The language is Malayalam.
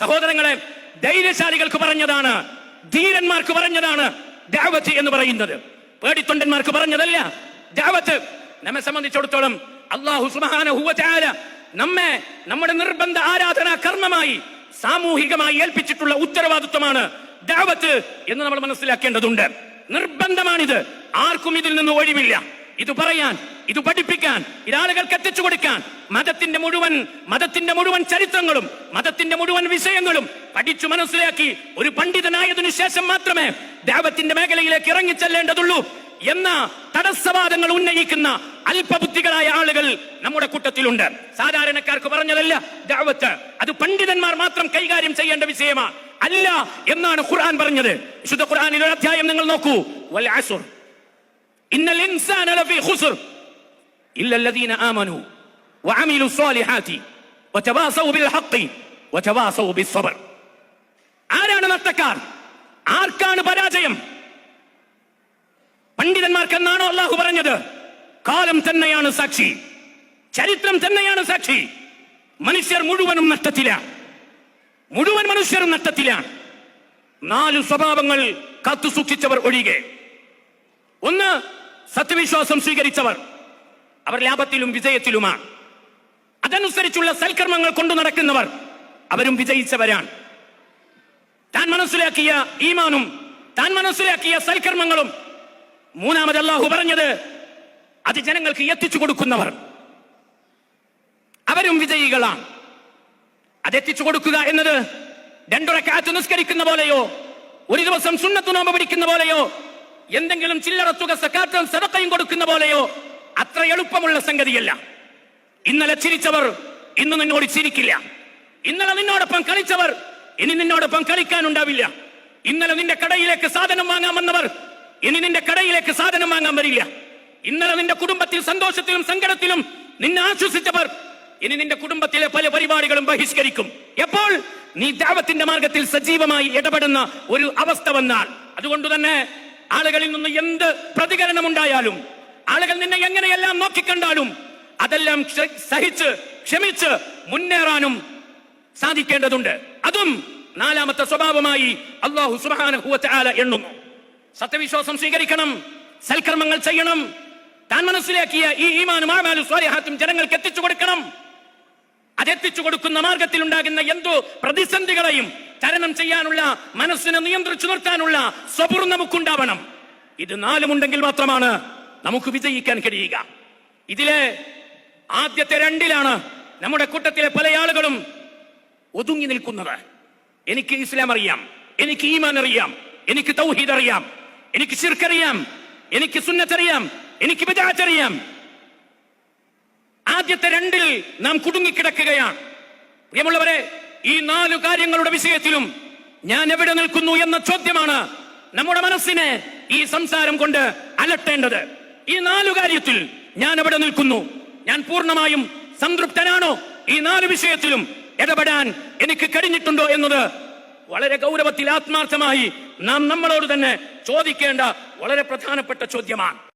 സഹോദരങ്ങളെ ധൈര്യശാലികൾക്ക് പറഞ്ഞതാണ് ധീരന്മാർക്ക് പറഞ്ഞതാണ് ദാവത്ത് എന്ന് പറയുന്നത്. പേടിത്തൊണ്ടന്മാർക്ക് പറഞ്ഞതല്ല ദാവത്ത് നമ്മെ സംബന്ധിച്ചിടത്തോളം അള്ളാഹു സുബാന നമ്മെ നമ്മുടെ നിർബന്ധ ആരാധനാ കർമ്മമായി സാമൂഹികമായി ഏൽപ്പിച്ചിട്ടുള്ള ഉത്തരവാദിത്വമാണ് ദാവത്ത് എന്ന് നമ്മൾ മനസ്സിലാക്കേണ്ടതുണ്ട്. നിർബന്ധമാണിത്. ആർക്കും ഇതിൽ നിന്ന് ഒഴിവില്ല. ഇത് പറയാൻ ഇത് പഠിപ്പിക്കാൻ ഇതാളുകൾക്ക് എത്തിച്ചു കൊടുക്കാൻ. മതത്തിന്റെ മുഴുവൻ മതത്തിന്റെ മുഴുവൻ ചരിത്രങ്ങളും മതത്തിന്റെ മുഴുവൻ വിഷയങ്ങളും പഠിച്ചു മനസ്സിലാക്കി ഒരു പണ്ഡിതനായതിനു ശേഷം മാത്രമേ ദേവത്തിന്റെ മേഖലയിലേക്ക് ഇറങ്ങിച്ചെല്ലേണ്ടതുള്ളൂ എന്ന തടസ്സവാദങ്ങൾ ഉന്നയിക്കുന്ന അല്പബുദ്ധികളായ ആളുകൾ നമ്മുടെ കൂട്ടത്തിലുണ്ട്. സാധാരണക്കാർക്ക് പറഞ്ഞതല്ല ദാവത്ത് അത് പണ്ഡിതന്മാർ മാത്രം കൈകാര്യം ചെയ്യേണ്ട വിഷയമാണ് അല്ല എന്നാണ് ഖുർആൻ പറഞ്ഞത്. വിശുദ്ധ ഖുർആനിൽ അധ്യായം നിങ്ങൾ നോക്കൂ. വൽ ഇന്നൽ ഇൻസാന ലഫീ ഖുസ്ർ ഇല്ല الذين آمنوا وعملوا الصالحات وتواصوا بالحق وتواصوا بالصبر ആരാണ് നഷ്ടക്കാർ ആർക്കാണ് പരാജയം പണ്ഡിതന്മാർക്കെന്നാണോ അള്ളാഹു പറഞ്ഞത് കാലം തന്നെയാണ് സാക്ഷി ചരിത്രം തന്നെയാണ് സാക്ഷി മനുഷ്യർ മുഴുവനും നഷ്ടത്തിലാണ് മുഴുവൻ മനുഷ്യരും നഷ്ടത്തിലാണ് നാല് സ്വഭാവങ്ങൾ കാത്തു സൂക്ഷിച്ചവർ ഒഴികെ ഒന്ന് സത്യവിശ്വാസം സ്വീകരിച്ചവർ അവർ ലാഭത്തിലും വിജയത്തിലുമാണ്. അതനുസരിച്ചുള്ള സൽക്കർമ്മങ്ങൾ കൊണ്ടു നടക്കുന്നവർ അവരും വിജയിച്ചവരാണ്. താൻ മനസ്സിലാക്കിയ ഈമാനും താൻ മനസ്സിലാക്കിയ സൽക്കർമ്മങ്ങളും മൂന്നാമത് അല്ലാഹു പറഞ്ഞത് അത് ജനങ്ങൾക്ക് എത്തിച്ചു കൊടുക്കുന്നവർ അവരും വിജയികളാണ്. അതെത്തിച്ചു കൊടുക്കുക എന്നത് രണ്ടുറക്കാറ്റ് നിസ്കരിക്കുന്ന പോലെയോ ഒരു ദിവസം സുന്നത്തു നോമ്പ് പിടിക്കുന്ന പോലെയോ എന്തെങ്കിലും ചില്ലറ തുക സക്കാത്തും സദക്കയും കൊടുക്കുന്ന പോലെയോ അത്ര എളുപ്പമുള്ള സംഗതിയല്ല. ഇന്നലെ ചിരിച്ചവർ ഇന്ന് നിന്നോട് ചിരിക്കില്ല. ഇന്നലെ നിന്നോടൊപ്പം കളിച്ചവർ ഇനി നിന്നോടൊപ്പം കളിക്കാനുണ്ടാവില്ല. ഇന്നലെ നിന്റെ കടയിലേക്ക് സാധനം വാങ്ങാൻ വന്നവർ ഇനി നിന്റെ കടയിലേക്ക് സാധനം വാങ്ങാൻ വരില്ല. ഇന്നലെ നിന്റെ കുടുംബത്തിൽ സന്തോഷത്തിലും സങ്കടത്തിലും നിന്നെ ആശ്വസിച്ചവർ ഇനി നിന്റെ കുടുംബത്തിലെ പല പരിപാടികളും ബഹിഷ്കരിക്കും. എപ്പോൾ? നീ ദൈവത്തിന്റെ മാർഗത്തിൽ സജീവമായി ഇടപെടുന്ന ഒരു അവസ്ഥ വന്നാൽ. അതുകൊണ്ട് തന്നെ ആളുകളിൽ നിന്ന് എന്ത് പ്രതികരണം ഉണ്ടായാലും ആളുകൾ നിന്നെ എങ്ങനെയെല്ലാം നോക്കിക്കണ്ടാലും അതെല്ലാം സഹിച്ച് ക്ഷമിച്ച് മുന്നേറാനും സാധിക്കേണ്ടതുണ്ട്. അതും നാലാമത്തെ സ്വഭാവമായി അള്ളാഹു സുബാന എണ്ണുന്നു. സത്യവിശ്വാസം സ്വീകരിക്കണം സൽക്കർമ്മങ്ങൾ ചെയ്യണം താൻ മനസ്സിലാക്കിയ ഈ ഈമാനും ആമാലും സ്വാലിഹാത്തും ജനങ്ങൾക്ക് എത്തിച്ചു കൊടുക്കണം. അതെത്തിച്ചു കൊടുക്കുന്ന മാർഗത്തിൽ ഉണ്ടാകുന്ന എന്തോ പ്രതിസന്ധികളെയും തരണം ചെയ്യാനുള്ള മനസ്സിനെ നിയന്ത്രിച്ചു നിർത്താനുള്ള സബുർ നമുക്കുണ്ടാവണം. ഇത് നാലുമുണ്ടെങ്കിൽ മാത്രമാണ് നമുക്ക് വിജയിക്കാൻ കഴിയുക. ഇതിലെ ആദ്യത്തെ രണ്ടിലാണ് നമ്മുടെ കൂട്ടത്തിലെ പല ആളുകളും ഒതുങ്ങി നിൽക്കുന്നത്. എനിക്ക് ഇസ്ലാം അറിയാം എനിക്ക് ഈമാൻ അറിയാം എനിക്ക് തൗഹീദ് അറിയാം എനിക്ക് ശിർക്കറിയാം എനിക്ക് സുന്നത്തറിയാം എനിക്ക് അറിയാം. ആദ്യത്തെ രണ്ടിൽ നാം കുടുങ്ങിക്കിടക്കുകയാണ്. പ്രിയമുള്ളവരെ ഈ നാലു കാര്യങ്ങളുടെ വിഷയത്തിലും ഞാൻ എവിടെ നിൽക്കുന്നു എന്ന ചോദ്യമാണ് നമ്മുടെ മനസ്സിനെ ഈ സംസാരം കൊണ്ട് അലട്ടേണ്ടത്. ഈ നാലു കാര്യത്തിൽ ഞാൻ എവിടെ നിൽക്കുന്നു? ഞാൻ പൂർണമായും സംതൃപ്തനാണോ? ഈ നാല് വിഷയത്തിലും ഇടപെടാൻ എനിക്ക് കഴിഞ്ഞിട്ടുണ്ടോ എന്നത് വളരെ ഗൗരവത്തിൽ ആത്മാർത്ഥമായി നാം നമ്മളോട് തന്നെ ചോദിക്കേണ്ട വളരെ പ്രധാനപ്പെട്ട ചോദ്യമാണ്.